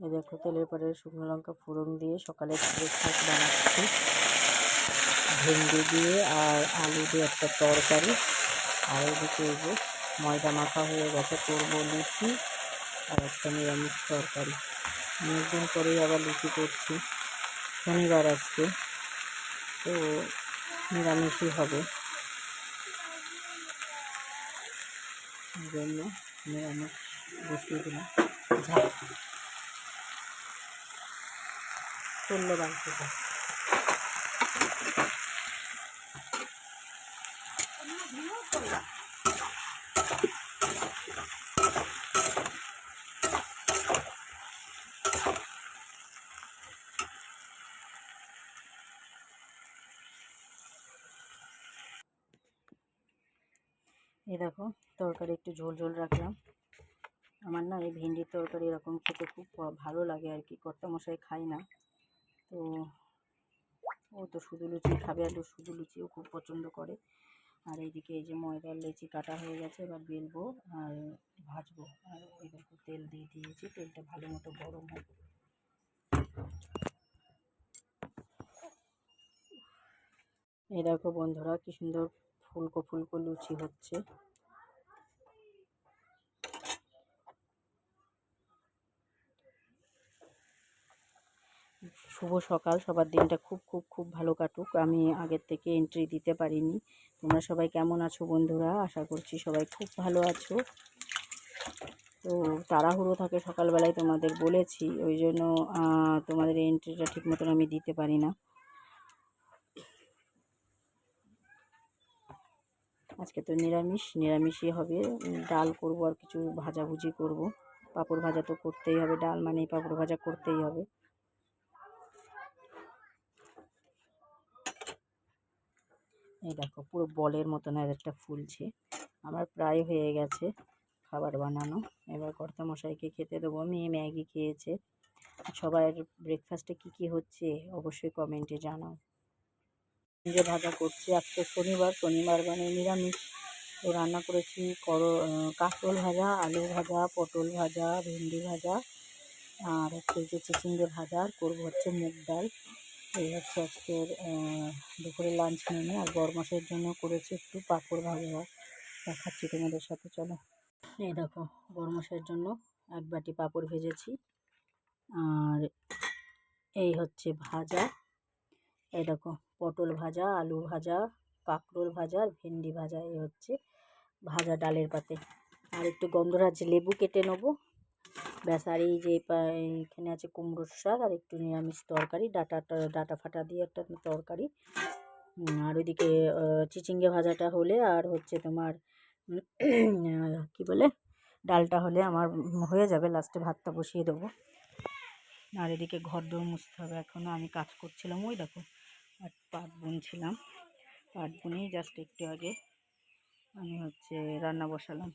দেখো তেলের পরে শুকনো লঙ্কা ফোড়ন দিয়ে সকালে ব্রেকফাস্ট বানাচ্ছি। ভেন্ডি দিয়ে আর আলু দিয়ে একটা তরকারি। আর এদিকে এই যে ময়দা মাখা হয়ে গেছে, করব লুচি আর একটা নিরামিষ তরকারি। অনেকদিন পরেই আবার লুচি করছি, শনিবার আজকে। তো নিরামিষই হবে। জন্য নিরামিষ বসিয়ে দিলাম। ঝাল। করলে বাড়তে এ দেখো, তরকারি একটু ঝোল ঝোল রাখলাম। আমার না এই ভেন্ডির তরকারি এরকম খেতে খুব ভালো লাগে আর কি কর্তা মশাই খাই না। তো ও তো শুধু লুচি খাবে আর শুধু লুচিও খুব পছন্দ করে। আর এইদিকে এই যে ময়দার লেচি কাটা হয়ে গেছে, এবার বেলবো আর ভাজবো। আর ওই তেল দিয়ে দিয়েছি, তেলটা ভালো মতো গরম হোক। এই দেখো বন্ধুরা, কি সুন্দর ফুলকো ফুলকো লুচি হচ্ছে। শুভ সকাল। সবার দিনটা খুব খুব খুব ভালো কাটুক। আমি আগের থেকে এন্ট্রি দিতে পারিনি। তোমরা সবাই কেমন আছো বন্ধুরা? আশা করছি সবাই খুব ভালো আছো। তো তাড়াহুড়ো থাকে সকালবেলায় তোমাদের বলেছি। ওই জন্য তোমাদের এন্ট্রিটা ঠিক মতন আমি দিতে পারি না। আজকে তো নিরামিষ। নিরামিষই হবে। ডাল করব আর কিছু ভাজাভুজি করব। পাঁপড় ভাজা তো করতেই হবে। ডাল মানে পাঁপড় ভাজা করতেই হবে। এই দেখো, পুরো বলের মতন আর একটা ফুলছে। আমার প্রায় হয়ে গেছে খাবার বানানো। এবার কর্তামশাইকে খেতে দেবো। মেয়ে ম্যাগি খেয়েছে। সবার ব্রেকফাস্টে কি কি হচ্ছে অবশ্যই কমেন্টে জানাও। যে ভাজা করছি আজকে শনিবার শনিবার মানে নিরামিষ। তো রান্না করেছি কর কাঁকরোল ভাজা, আলু ভাজা, পটল ভাজা, ভেন্ডি ভাজা, আর হচ্ছে যে চিচিঙ্গে ভাজা, আর করব হচ্ছে মুগ ডাল। আজকের আহ, দুপুরের লাঞ্চ মেনু আর গরমাসের জন্য করেছি একটু পাঁপড় ভাজা। দেখাচ্ছি তোমাদের সাথে চলো। এই দেখো গরমাসের জন্য এক বাটি পাঁপড় ভেজেছি। আর এই হচ্ছে ভাজা। এই দেখো পটল ভাজা আলু ভাজা কাঁকরোল ভাজা আর ভেন্ডি ভাজা। এই হচ্ছে ভাজা ডালের পাতে। আর একটু গন্ধরাজ লেবু কেটে নেব। ব্যাস আর এই যে এখানে আছে কুমড়োর শাক আর একটু নিরামিষ তরকারি, ডাটা ডাটা ফাটা দিয়ে একটা তরকারি। আর ওইদিকে চিচিঙ্গে ভাজাটা হলে আর হচ্ছে তোমার কি বলে, ডালটা হলে আমার হয়ে যাবে, লাস্টে ভাতটা বসিয়ে দেবো। আর এদিকে ঘর দৌড় মুছতে হবে এখনও আমি কাজ করছিলাম ওই দেখো, আর পাট বুনছিলাম। পাট বুনেই জাস্ট একটু আগে আমি হচ্ছে রান্না বসালাম।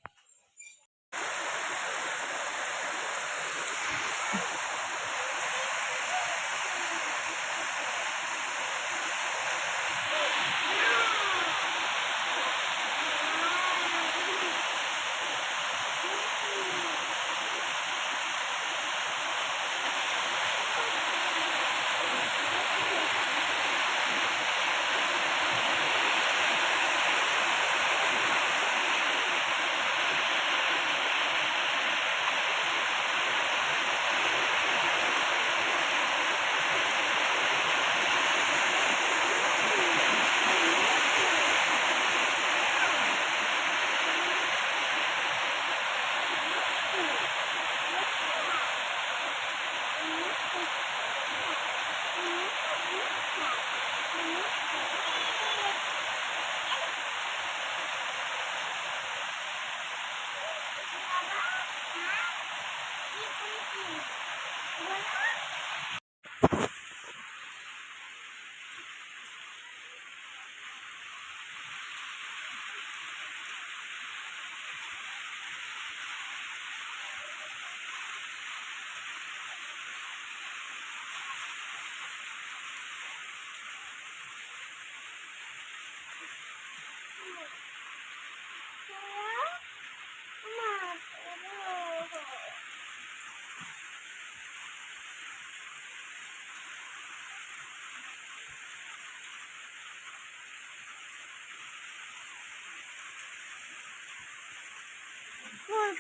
গুড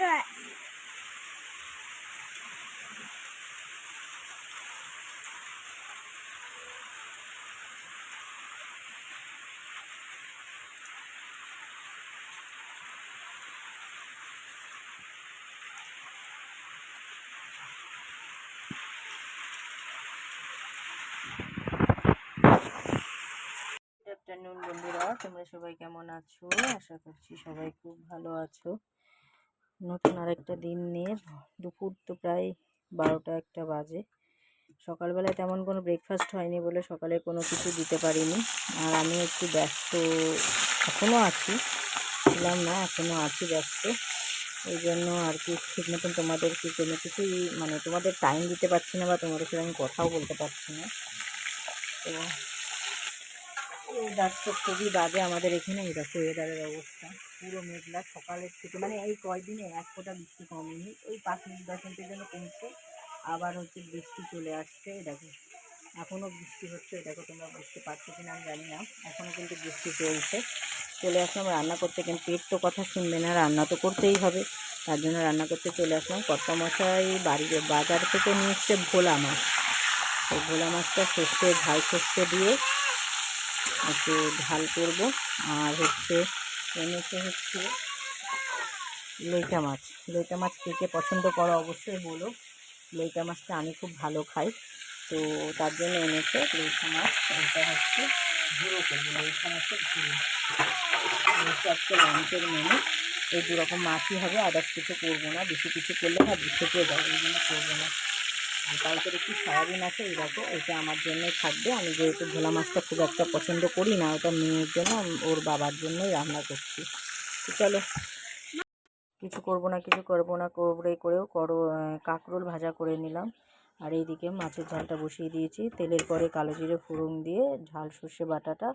আফটারনুন বন্ধুরা। তোমরা সবাই কেমন আছো? আশা করছি সবাই খুব ভালো আছো। নতুন আরেকটা দিন নিয়ে দুপুর তো প্রায় বারোটা একটা বাজে। সকালবেলায় তেমন কোনো ব্রেকফাস্ট হয়নি বলে সকালে কোনো কিছু দিতে পারিনি। আর আমি একটু ব্যস্ত এখনও আছি। ছিলাম না এখনও আছি ব্যস্ত। ওই জন্য আর কি ঠিক মতন তোমাদেরকে কোনো কিছুই মানে তোমাদের টাইম দিতে পারছি না বা তোমাদের সাথে আমি কথাও বলতে পারছি না। তো ওয়েদার তো খুবই বাজে, আমাদের এখানে এই দেখো ওয়েদারের অবস্থা। পুরো মেঘলা সকালের থেকে। মানে এই কয়দিনে এক ফোঁটা বৃষ্টি কমেনি। ওই পাঁচ মিনিট, দশ মিনিটের জন্য কমছে। আবার হচ্ছে বৃষ্টি চলে আসছে দেখো। এখনও বৃষ্টি হচ্ছে দেখো তোমরা বুঝতে পারছ কিনা আমি জানি না। এখনও কিন্তু বৃষ্টি চলছে। চলে আসলাম রান্না করতে কিন্তু পেট তো কথা শুনবে না, রান্না তো করতেই হবে। তার জন্য রান্না করতে চলে আসলাম। কর্তা মশাই বাড়ির বাজার থেকে নিয়ে এসছে ভোলা মাছ। এই ভোলা মাছটা সর্ষে, ঝাল সর্ষে দিয়ে একটু ঝাল করব। আর হচ্ছে এনেছে হচ্ছে লইটা মাছ। লইটা মাছ কে পছন্দ করো অবশ্যই বলো। লইটা মাছটা আমি খুব ভালো খাই। তো তার জন্য এনেছে লইটা মাছ। এটা হচ্ছে ঝুড়ো করব লইটা মাছের এই হচ্ছে লাঞ্চের মেনু। এই দু রকম মাছই হবে। আদার্স কিছু করব না। বেশি কিছু করলে না থেকে যাবে। ওই জন্য করব না। কালকে একটু সয়াবিন আছে, এই দেখো, এটা আমার জন্যই থাকবে। আমি যেহেতু ভোলা মাছটা খুব একটা পছন্দ করি না, ওটা মেয়ের জন্য ওর বাবার জন্যই রান্না করছি। তো চলো, কিছু করব না, কিছু করব না, করে করেও করো কাঁকরোল ভাজা করে নিলাম। আর এইদিকে মাছের ঝালটা বসিয়ে দিয়েছি। তেলের পরে কালো জিরে ফোড়ন দিয়ে ঝাল সর্ষে বাটাটা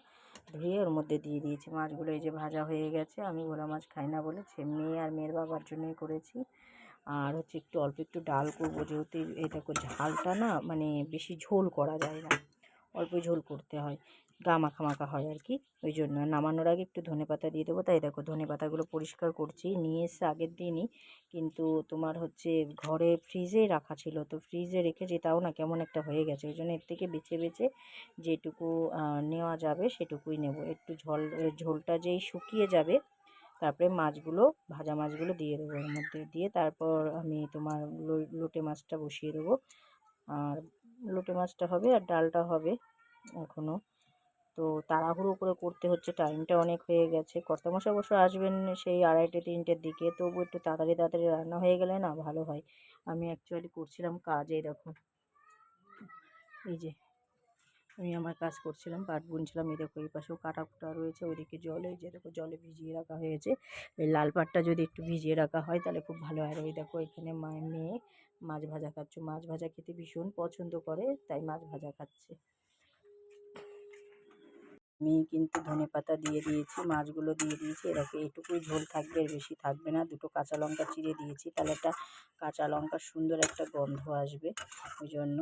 ধুয়ে ওর মধ্যে দিয়ে দিয়েছি। মাছগুলো এই যে ভাজা হয়ে গেছে, আমি ভোলা মাছ খাই না বলে মেয়ে আর মেয়ের বাবার জন্যই করেছি। আর হচ্ছে একটু অল্প একটু ডাল করব যেহেতু দেখো ঝালটা না মানে বেশি ঝোল করা যায় না, অল্প ঝোল করতে হয় গা মাখা মাখা হয় আর কি, ওই জন্য। নামানোর আগে একটু ধনে পাতা দিয়ে দেবো। তাই দেখো ধনে পাতাগুলো পরিষ্কার করছি, নিয়ে এসে আগের দিনই কিন্তু তোমার হচ্ছে ঘরে ফ্রিজে রাখা ছিল। তো ফ্রিজে রেখেছি, তাও না কেমন একটা হয়ে গেছে, ওই জন্য এর থেকে বেছে বেছে যেটুকু নেওয়া যাবে সেটুকুই নেব। একটু ঝোল, ঝোলটা যেই শুকিয়ে যাবে তারপরে মাছগুলো, ভাজা মাছগুলো দিয়ে দেবো এর মধ্যে। দিয়ে তারপর আমি তোমার লোটে মাছটা বসিয়ে দেবো। আর লোটে মাছটা হবে আর ডালটা হবে এখনও তো তাড়াহুড়ো করে করতে হচ্ছে, টাইমটা অনেক হয়ে গেছে। কর্তামশাই অবশ্য আসবেন সেই আড়াইটে, তিনটের দিকে। তবু একটু তাড়াতাড়ি তাড়াতাড়ি রান্না হয়ে গেলে না ভালো হয়। আমি অ্যাকচুয়ালি করছিলাম কাজ এই দেখো। এই যে আমি আমার কাজ করছিলাম, পাট বুনছিলাম, এই দেখো এই পাশেও কাটা কুটা রয়েছে, ওইদিকে জলে যে দেখো জলে ভিজিয়ে রাখা হয়েছে। এই লাল পাটটা যদি একটু ভিজিয়ে রাখা হয় তাহলে খুব ভালো হয় ওই দেখো এখানে মায়ের মেয়ে মাছ ভাজা খাচ্ছ। মাছ ভাজা খেতে ভীষণ পছন্দ করে, তাই মাছ ভাজা খাচ্ছে। আমি কিন্তু ধনে পাতা দিয়ে দিয়েছি, মাছগুলো দিয়ে দিয়েছি এরকম এটুকুই ঝোল থাকবে বেশি থাকবে না। দুটো কাঁচা লঙ্কা চিড়ে দিয়েছি, তাহলে একটা কাঁচা লঙ্কার সুন্দর একটা গন্ধ আসবে, ওই জন্য।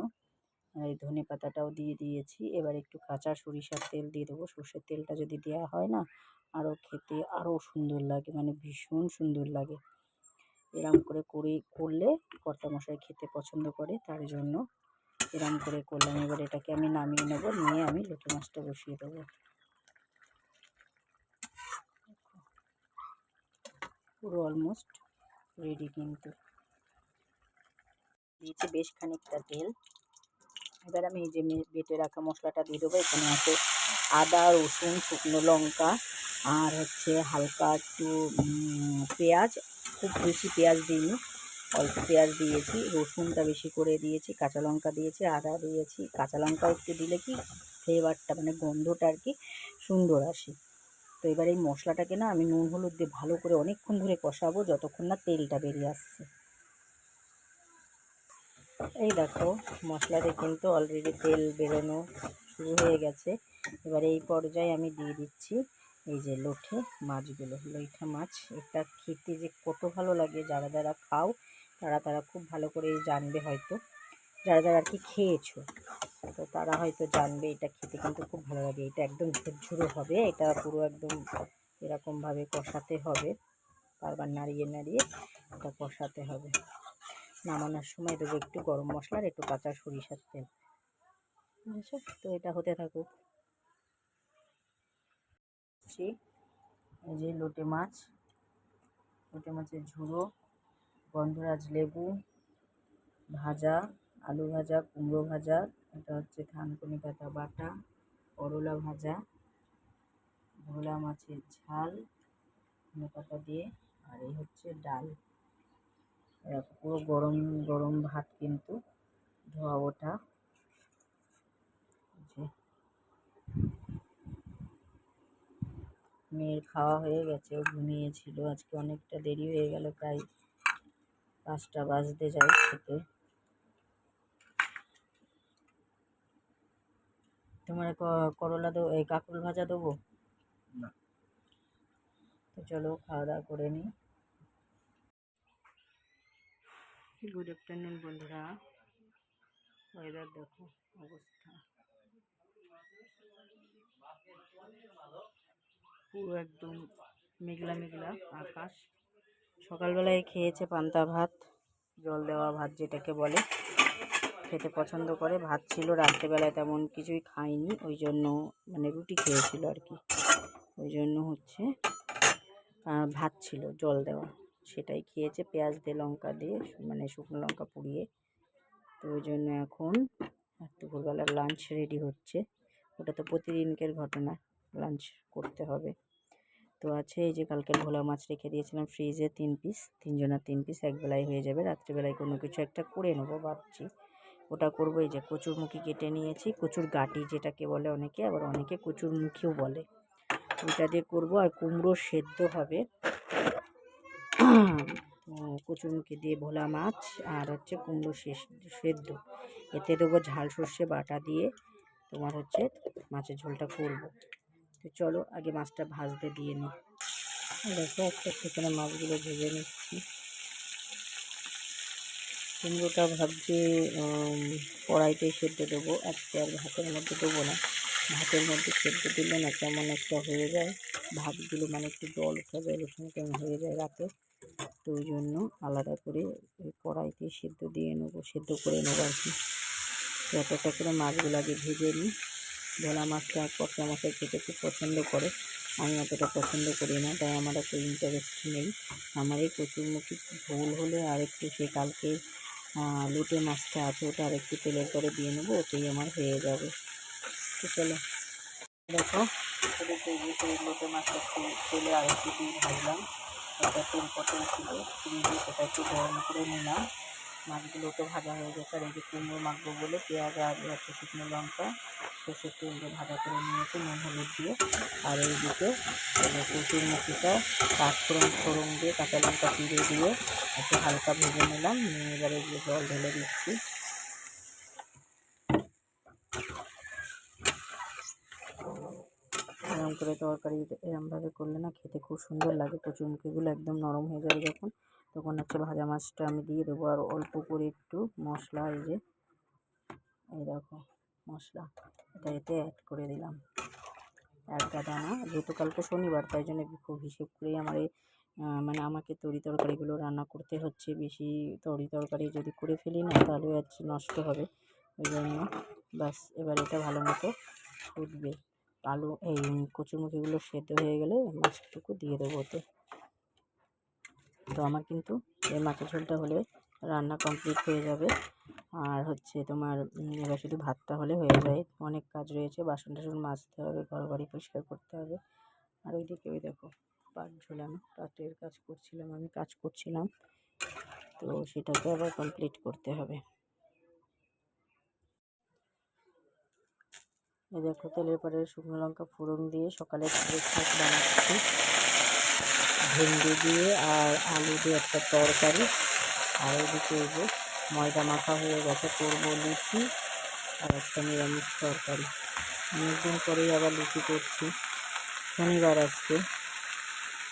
এই ধনে পাতাটাও দিয়ে দিয়েছি। এবার একটু কাঁচা সরিষার তেল দিয়ে দেবো। সর্ষের তেলটা যদি দেওয়া হয় না, আরও খেতে আরও সুন্দর লাগে মানে ভীষণ সুন্দর লাগে। এরম করে করে, করলে কর্তামশাই খেতে পছন্দ করে, তার জন্য এরম করে করলাম। এবার এটাকে আমি নামিয়ে নেব, নিয়ে আমি লোটে মাছটা বসিয়ে দেবো। পুরো অলমোস্ট রেডি কিন্তু। দিয়েছি বেশ খানিকটা তেল। এবার আমি এই যে বেটে রাখা মশলাটা দিয়ে দেবো। এখানে আছে আদা, রসুন, শুকনো লঙ্কা আর হচ্ছে হালকা একটু পেঁয়াজ। খুব বেশি পেঁয়াজ দিইনি, অল্প পেঁয়াজ দিয়েছি। রসুনটা বেশি করে দিয়েছি, কাঁচা লঙ্কা দিয়েছি, আদা দিয়েছি। কাঁচা লঙ্কা একটু দিলে কি ফ্লেভারটা মানে গন্ধটা আর কি সুন্দর আসে। তো এবার এই মশলাটাকে না আমি নুন হলুদ দিয়ে ভালো করে অনেকক্ষণ ধরে কষাবো, যতক্ষণ না তেলটা বেরিয়ে আসছে। এই দেখো, মশলাতে কিন্তু অলরেডি তেল বেরোনো শুরু হয়ে গেছে। এবার এই পর্যায়ে আমি দিয়ে দিচ্ছি এই যে লোঠে মাছগুলো। লইঠা মাছ, এটা খেতে যে কত ভালো লাগে, যারা যারা খাও, তারা তারা খুব ভালো করে জানবে হয়তো। যারা যারা আর কি খেয়েছো, তো তারা হয়তো জানবে এটা খেতে কিন্তু খুব ভালো লাগে। এটা একদম ঝুরঝুরো হবে, এটা পুরো একদম এরকমভাবে কষাতে হবে। বারবার নাড়িয়ে নাড়িয়ে এটা কষাতে হবে। নামানোর সময় দেবো একটু গরম মশলা আর একটু কাঁচা সরিষার তেল। বুঝেছ তো এটা হতে থাকুক। এই যে লোটে মাছ। লোটে মাছের ঝুড়ো গন্ধরাজ লেবু, ভাজা, আলু ভাজা, কুমড়ো ভাজা, এটা হচ্ছে থানকুনি পাতা বাটা, করলা ভাজা, ভোলা মাছের ঝাল ধনে পাতা দিয়ে, আর এই হচ্ছে ডাল। পুরো গরম গরম ভাত কিন্তু ধোয়া ওঠা মেয়ের খাওয়া হয়ে গেছে ও ঘুমিয়েছিল। আজকে অনেকটা দেরি হয়ে গেল প্রায় পাঁচটা বাজতে যায় খেতে। তোমার করলা দেবো এই কাঁকরোল ভাজা দেবো? না। তো চলো খাওয়া দাওয়া করে নিই। গুড আফটারনুন বন্ধুরা? ওয়েদার দেখো, অবস্থা। পুরো একদম মেঘলা মেঘলা আকাশ। সকালবেলায় খেয়েছে পান্তা ভাত, জল দেওয়া ভাত যেটাকে বলে। খেতে পছন্দ করে, ভাত ছিল রাত্রেবেলায় তেমন কিছুই খায়নি ওই জন্য মানে রুটি খেয়েছিল আর কি। ওই জন্য হচ্ছে ভাত ছিল, জল দেওয়া। সেটাই খেয়েছে পেঁয়াজ দিয়ে লঙ্কা দিয়ে মানে শুকনো লঙ্কা পুড়িয়ে। তো ওই জন্য এখন দুপুরবেলার লাঞ্চ রেডি হচ্ছে। ওটা তো প্রতিদিনকের ঘটনা লাঞ্চ করতে হবে। তো আছে এই যে কালকে ভোলা মাছ রেখে দিয়েছিলাম ফ্রিজে তিন পিস তিনজনের তিন পিস একবেলায় হয়ে যাবে। রাত্রিবেলায় কোনো কিছু একটা করে নেব ভাবছি। ওটা করব এই যে কচুরমুখী কেটে নিয়েছি, কচুর গাটি যেটাকে বলে অনেকে, আবার অনেকে কচুরমুখীও বলে। ওইটা দিয়ে করব আর কুমড়ো সেদ্ধ হবে। কচুরমুখী দিয়ে ভোলা মাছ আর হচ্ছে কুমড়ো সেদ্ধ। এতে দেবো ঝাল সর্ষে বাটা দিয়ে তোমার হচ্ছে মাছের ঝোলটা করব। তো চলো আগে মাছটা ভাজতে দিয়ে নিই দেখো একটা একটা করে মাছগুলো ভেজে নিচ্ছি। কুমড়োটা ভাবছি কড়াইতেই সেদ্ধ দেবো। আজকে আর ভাতের মধ্যে দেবো না। ভাতের মধ্যে সেদ্ধ দিলে না কেমন একটা হয়ে যায়। ভাতগুলো মানে একটু জল জল উঠে কেমন হয়ে যায় রাতে। তো ওই জন্য আলাদা করে ওই কড়াইতে সেদ্ধ দিয়ে নেব, সেদ্ধ করে নেব আর কি। একটা একটা করে মাছগুলো আগে ভেজে নিই, ভোলা মাছটা কষা মশাই খেতে খুব পছন্দ করে। আমি অতটা পছন্দ করি না, তাই আমার অত ইন্টারেস্ট নেই। আমার এই কচুরমুখী ভুল হলে আর একটু সে কালকে লুটে মাছটা আছে ওটা আর একটু তেলের করে দিয়ে নেব, ওতেই আমার হয়ে যাবে। তো চলো, দেখো মাছটা তেলে আর একটু দিয়ে ভাজলাম। ছিল ফ্রিজে সেটা একটু গরম করে নিলাম। মাছগুলো তো ভাজা হয়ে গেছে, আর এই যে কুমড়ো মাখবো বলে পেঁয়াজ আর একটা শুকনো লঙ্কা, সর্ষের তেল ভাজা করে নিয়েছি, নুন, হলুদ দিয়ে। আর এই যে কচুর মুখিটা পাঁচফোড়ন ফোড়ন দিয়ে কাঁচা লঙ্কা চিড়ে দিয়ে একটু হালকা ভেজে নিলাম। নিয়ে এবারে জল ঢেলে দিচ্ছি এরকম করে তরকারি এরকমভাবে করলে না খেতে খুব সুন্দর লাগে। কচুরমুখিগুলো একদম নরম হয়ে যাবে যখন। তখন হচ্ছে ভাজা মাছটা আমি দিয়ে দেবো আর অল্প করে একটু মশলা, এই যে, এই দেখো মশলা, এটা এতে অ্যাড করে দিলাম। এক দানা যেহেতু কালকে শনিবার, তাই জন্য খুব হিসেব করেই আমার এই মানে আমাকে তরি তরকারিগুলো রান্না করতে হচ্ছে। বেশি তরি তরকারি যদি করে ফেলি না, তাহলে হচ্ছে নষ্ট হবে। ওই জন্য ব্যাস, এবার এটা ভালো মতো ফুটবে। আলু, এই কচুরমুখিগুলো সেদ্ধ হয়ে গেলে মাছটুকু দিয়ে দেবো ওতে। তো আমার কিন্তু এই মাছের ঝোলটা হলে রান্না কমপ্লিট হয়ে যাবে। আর হচ্ছে তোমার এবার শুধু ভাতটা হলে হয়ে যায়। অনেক কাজ রয়েছে বাসন টাসন মাজতে হবে ঘর বাড়ি পরিষ্কার করতে হবে। আর ওইদিকে ওই দেখো, পাট ঝোলানো, পাটের কাজ করছিলাম, আমি কাজ করছিলাম। তো সেটাকে আবার কমপ্লিট করতে হবে। দেখো তেলের পরে শুকনো লঙ্কা ফোড়ন দিয়ে সকালে ব্রেকফাস্ট বানাচ্ছি। ভেন্ডি দিয়ে আর আলু দিয়ে একটা তরকারি। আর এদিকে এই যে ময়দা মাখা হয়ে গেছে, করব লুচি আর একটা নিরামিষ তরকারি। অনেকদিন পরেই আবার লুচি করছি, শনিবার আজকে।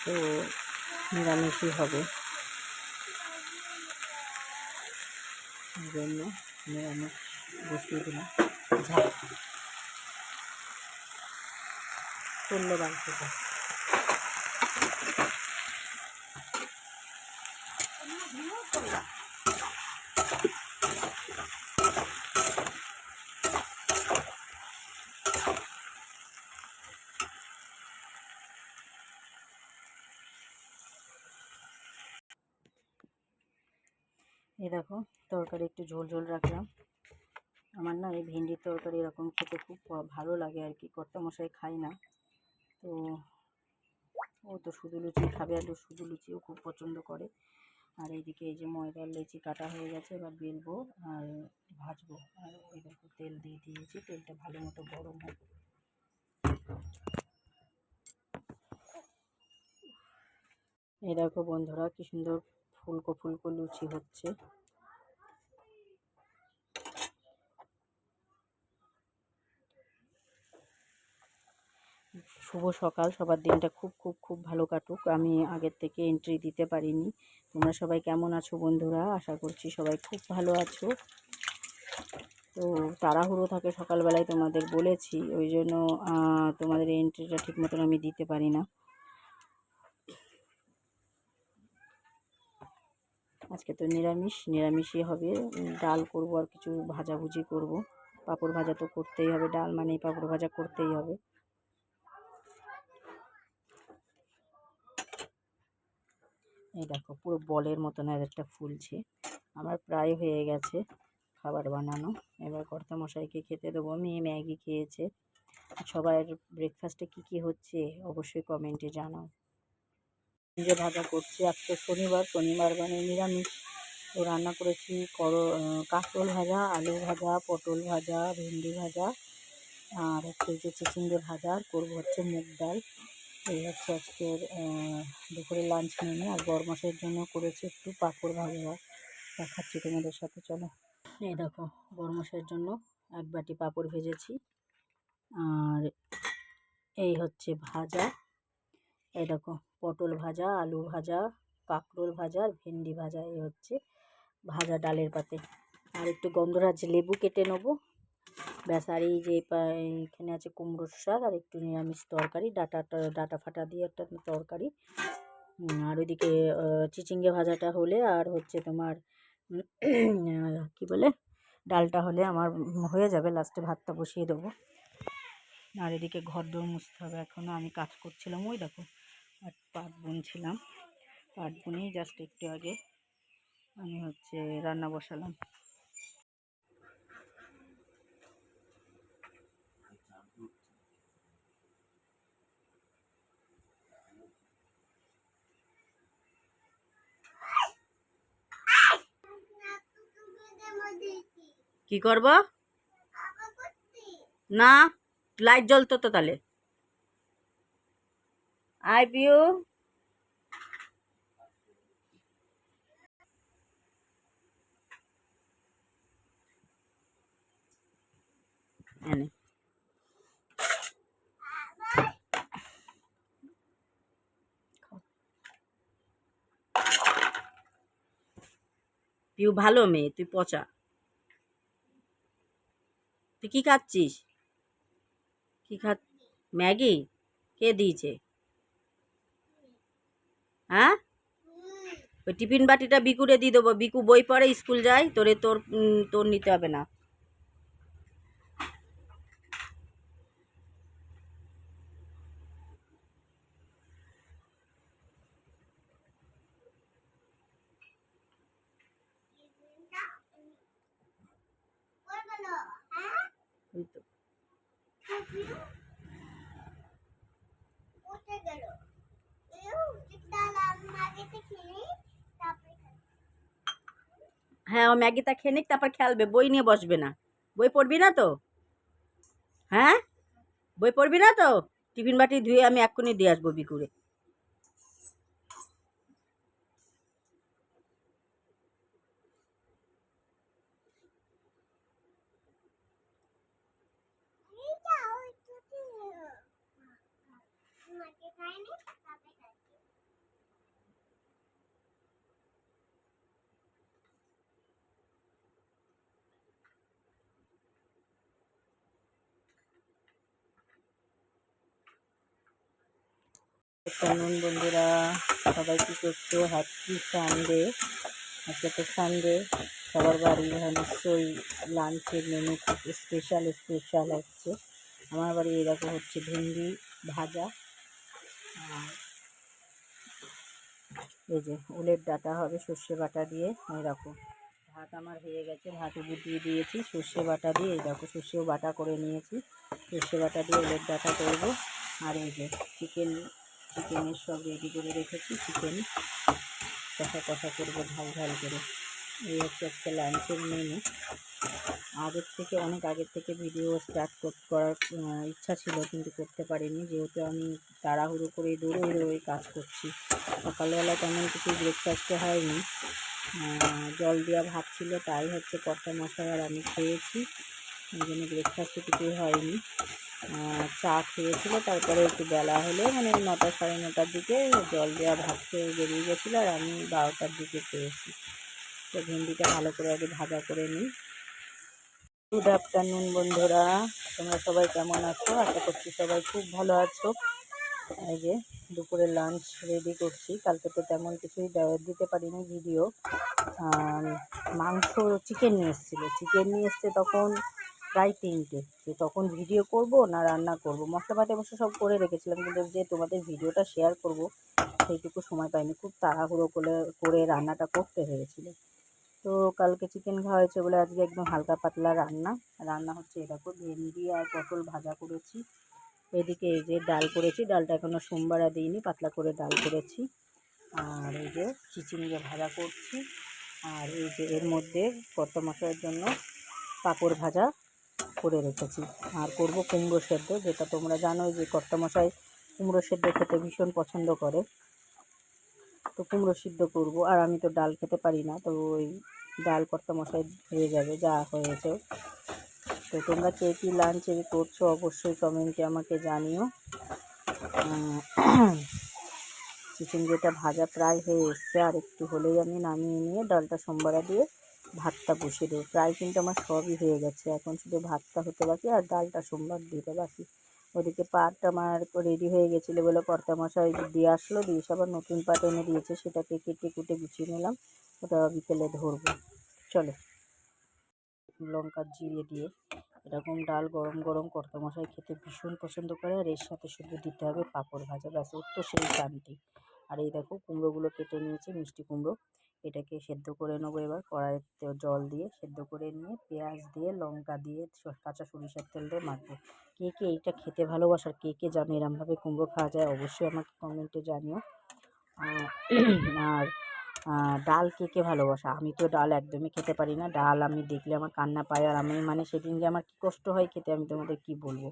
তো নিরামিষই হবে। এই জন্য নিরামিষ বসিয়ে দিলাম। ঝাল বাড়তে এই দেখো, তরকারি একটু ঝোল ঝোল রাখলাম। আমার না এই ভেন্ডির তরকারি এরকম খেতে খুব ভালো লাগে আর কি কর্তা মশাই খাই না। তো ও তো শুধু লুচি খাবে আর শুধু লুচিও খুব পছন্দ করে। আর এইদিকে এই যে ময়দার লেচি কাটা হয়ে গেছে, এবার বেলবো আর ভাজবো। আর ওই তেল দিয়ে দিয়েছি, তেলটা ভালো মতো গরম হোক। এই দেখো বন্ধুরা, কি সুন্দর ফুলকো ফুলকো লুচি হচ্ছে। শুভ সকাল। সবার দিনটা খুব খুব খুব ভালো কাটুক। আমি আগের থেকে এন্ট্রি দিতে পারিনি। তোমরা সবাই কেমন আছো বন্ধুরা? আশা করছি সবাই খুব ভালো আছো। তো তাড়াহুড়ো থাকে সকালবেলায় তোমাদের বলেছি। ওই জন্য তোমাদের এন্ট্রিটা ঠিক মতন আমি দিতে পারি না। আজকে তো নিরামিষ। নিরামিষই হবে। ডাল করব আর কিছু ভাজাভুজি করব। পাঁপড় ভাজা তো করতেই হবে। ডাল মানেই পাঁপড় ভাজা করতেই হবে। এই দেখো, পুরো বলের মতন আর একটা ফুলছে। আমার প্রায় হয়ে গেছে খাবার বানানো। এবার কর্তা মশাইকে খেতে দেবো। মেয়ে ম্যাগি খেয়েছে। সবার ব্রেকফাস্টে কি কি হচ্ছে অবশ্যই কমেন্টে জানাও। যে ভাজা করছি আজকে শনিবার। শনিবার মানে নিরামিষ। তো রান্না করেছি কর কাঁকরোল ভাজা, আলু ভাজা, পটল ভাজা, ভেন্ডি ভাজা, আর হচ্ছে যে চিচিঙ্গে ভাজা, আর করব হচ্ছে মুগ ডাল। এই হচ্ছে আজকের আহ, দুপুরের লাঞ্চ মেনু আর গরমাসের জন্য করেছি একটু পাঁপড় ভাজা। দেখাচ্ছি তোমাদের সাথে চলো। এই দেখো গরমাসের জন্য এক বাটি পাঁপড় ভেজেছি। আর এই হচ্ছে ভাজা। এই দেখো পটল ভাজা আলু ভাজা কাঁকরোল ভাজা আর ভেন্ডি ভাজা। এই হচ্ছে ভাজা ডালের পাতে। আর একটু গন্ধরাজ লেবু কেটে নেব। এই যে এইখানে আছে কুমড়োর শাক আর একটু নিরামিষ তরকারি, ডাটা ডাটা ফাটা দিয়ে একটা তরকারি। আর ওইদিকে চিচিঙ্গে ভাজাটা হলে আর হচ্ছে তোমার কি বলে, ডালটা হলে আমার হয়ে যাবে, লাস্টে ভাতটা বসিয়ে দেবো। আর এদিকে ঘর দৌড় মুছতে হবে এখনও আমি কাজ করছিলাম ওই দেখো, আর পাট বুনছিলাম। পাট বুনেই জাস্ট একটু আগে আমি হচ্ছে রান্না বসালাম। কি করব? না লাইট জ্বলতো তো তাহলে। আই পিউ এনে। পিউ ভালো মেয়ে, তুই পচা। তুই কি খাচ্ছিস? কি খা, ম্যাগি? কে দিয়েছে? হ্যাঁ? ওই টিফিন বাটিটা বিকুরে দিয়ে দেবো। বিকু বই পড়ে, স্কুল যায়, তোরে তোর তোর নিতে হবে না ওই তো হ্যাঁ ও ম্যাগিটা খেয়ে নিক, তারপর খেলবে। বই নিয়ে বসবে না। বই পড়বি না তো? হ্যাঁ? বই পড়বি না তো? টিফিন বাটি ধুয়ে আমি এক্ষুনি দিয়ে আসব বিকুরে। কেমন বন্ধুরা, সবাই কী করছ? হ্যাপি সানডে আজকে তো সানডে সবার বাড়ি নিশ্চয়ই লাঞ্চের মেনু খুব স্পেশাল স্পেশাল হচ্ছে। আমার বাড়ি এরকম হচ্ছে, ভেন্ডি ভাজা। আর এই যে উলের ডাটা হবে সর্ষে বাটা দিয়ে, এরকম। ভাত আমার হয়ে গেছে, ভাত দিয়ে দিয়েছি, সর্ষে বাটা দিয়ে দেখো সর্ষেও বাটা করে নিয়েছি। সর্ষে বাটা দিয়ে উলের ডাটা করব। আর এই যে চিকেন চিকেনের সব রেডি করে রেখেছি। চিকেন কষা কষা করব, ঝাল ঝাল করে। এই হচ্ছে একটা লাঞ্চের মেনু আগের থেকে, অনেক আগের থেকে ভিডিও স্টার্ট করার ইচ্ছা ছিল, কিন্তু করতে পারিনি। যেহেতু আমি তাড়াহুড়ো করে দৌড়ে দৌড়ে কাজ করছি। সকালবেলা তেমন কিছু ব্রেকফাস্টে হয়নি। জল দেওয়া ভাত ছিল, তাই হচ্ছে কর্তা মশাই আর আমি খেয়েছি। ওই জন্য ব্রেকফাস্টে কিছুই হয়নি। চা খেয়েছিল। তারপরে একটু বেলা হলে মানে নটা সাড়ে নটার দিকে জল দেওয়া ভাত খেয়ে বেরিয়ে গেছিল আর আমি বারোটার দিকে খেয়েছি তো ভেন্ডিটা ভালো করে আগে ভাজা করে নিই। গুড আফটারনুন বন্ধুরা। তোমরা সবাই কেমন আছো? আশা করছি সবাই খুব ভালো আছো। এই যে দুপুরে লাঞ্চ রেডি করছি। কালকে তো তেমন কিছুই দিতে পারিনি ভিডিও মাংস চিকেন নিয়ে এসেছিল। চিকেন নিয়ে এসছে তখন প্রায় তিনটে। যে তখন ভিডিও করব না রান্না করব। মশলাপাতি অবশ্য সব করে রেখেছিলাম, কিন্তু যে তোমাদের ভিডিওটা শেয়ার করব, সেইটুকু সময় পাইনি। খুব তাড়াহুড়ো করে করে রান্নাটা করতে হয়েছিল। তো কালকে চিকেন খাওয়া হয়েছে বলে আজকে একদম হালকা পাতলা রান্না। রান্না হচ্ছে এরকম ভেন্ডি আর পটল ভাজা করেছি। এদিকে এই যে ডাল করেছি, ডালটা এখনও সোমবারা দিইনি, পাতলা করে ডাল করেছি। আর এই যে চিচিঙ্গে ভাজা করছি। আর এই যে এর মধ্যে কত মশলার জন্য পাঁপড় ভাজা করে রেখেছি। আর করব কুমড়ো সেদ্ধ, যেটা তোমরা জানো যে কর্তামশাই কুমড়ো সেদ্ধ খেতে ভীষণ পছন্দ করে। তো কুমড়ো সিদ্ধ করব, আর আমি তো ডাল খেতে পারি না, তো ওই ডাল কর্তামশাই হয়ে যাবে, যা হয়েছে। তো তোমরা কে কী লাঞ্চে করছ অবশ্যই কমেন্টে আমাকে জানিও। চিকেন যেটা ভাজা প্রায় হয়ে এসছে, আর একটু হলেই আমি নামিয়ে নিয়ে ডালটা সোমবারা দিয়ে ভাতটা বসিয়ে দেবো। প্রায় কিন্তু আমার সবই হয়ে গেছে। এখন শুধু ভাতটা হতে বাকি আর ডালটা সোমবার দিতে বাকি। ওদিকে পাট আমার রেডি হয়ে গেছিল বলে কর্তামশাই দিয়ে আসলো, দিয়ে আবার নতুন পাট এনে দিয়েছে। সেটাকে কেটে কুটে গুছিয়ে নিলাম। ওটা বিকেলে ধরবো। চলো। লঙ্কা জিরে দিয়ে এরকম ডাল গরম গরম কর্তামশাই খেতে ভীষণ পছন্দ করে। আর এর সাথে শুধু দিতে হবে পাঁপড় ভাজা। ব্যাস, ওর তো সেই শান্তি আর এই দেখো কুমড়োগুলো কেটে নিয়েছে, মিষ্টি কুমড়ো। এটাকে সেদ্ধ করে নেব এবার কড়াইতে জল দিয়ে সেদ্ধ করে নিয়ে পেঁয়াজ দিয়ে, লঙ্কা দিয়ে কাঁচা সরিষার তেল দিয়ে মাখবো। কে কে এইটা খেতে ভালোবাসার, কে কে জানো এরমভাবে কুমড়ো খাওয়া যায় অবশ্যই আমাকে কমেন্টে জানিও। আর ডাল কে কে ভালোবাসা? আমি তো ডাল একদমই খেতে পারি না। ডাল আমি দেখলে আমার কান্না পায় আর আমি মানে সেদিন যে আমার কী কষ্ট হয় খেতে আমি তোমাদের কী বলব?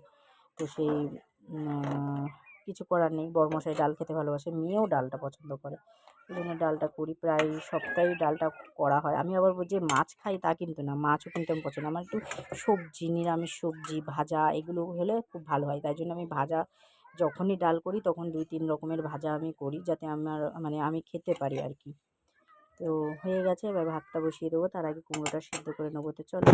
তো সেই কিছু করার নেই। বড়মশাই ডাল খেতে ভালোবাসে, মেয়েও ডালটা পছন্দ করে। এই জন্য ডালটা করি। প্রায় সপ্তাহে ডালটা করা হয়। আমি আবার যে মাছ খাই তা কিন্তু না। মাছও কিন্তু আমি পছন্দ আমার একটু সবজি, নিরামিষ সবজি, ভাজা এগুলো হলে খুব ভালো হয়। তাই জন্য আমি ভাজা যখনই ডাল করি তখন দুই তিন রকমের ভাজা আমি করি যাতে আমার মানে আমি খেতে পারি আর কি। তো হয়ে গেছে। এবার ভাতটা বসিয়ে দেবো। তার আগে কুমড়োটা সেদ্ধ করে নেব। তো চলো।